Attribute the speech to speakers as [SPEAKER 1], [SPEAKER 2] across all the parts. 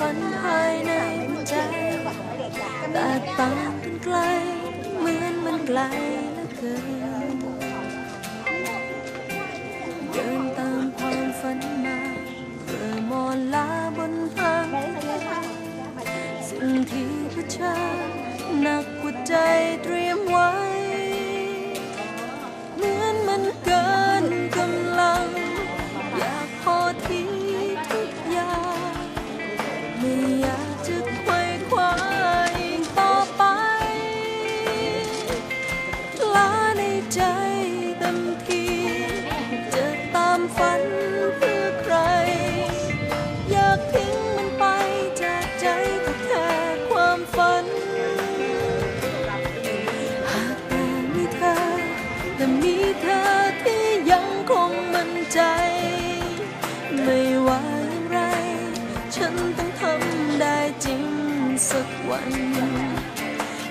[SPEAKER 1] ฝันภายในหัวใจแต่ปากมันไกลเหมือนมันไกลเหลือเกินเดินตามความฝันมาเพื่อมอนลาบนทางสิ่งที่เผชาญหนักกว่าใจเตรียมไว้เหมือนมันเกิน ไ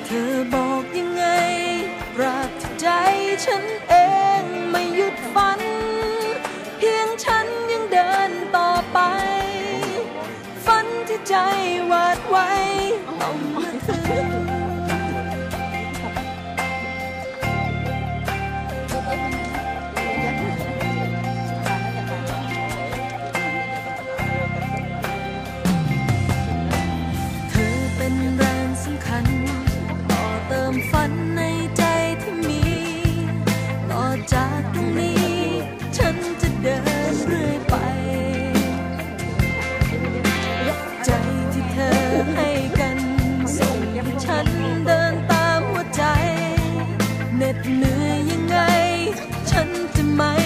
[SPEAKER 1] เธอบอกยังไงรักใจฉันเองไม่หยุดฝัน็นแรงสำคัญต่อเติมฝันในใจที่มีต่อจากตรงนี้ ฉันจะเดินเรื่อยไป ใจที่เธอให้กัน ส่งให้ฉันเดินตามหัวใจเหน็ดเหนื่อยยังไง ฉันจะไม่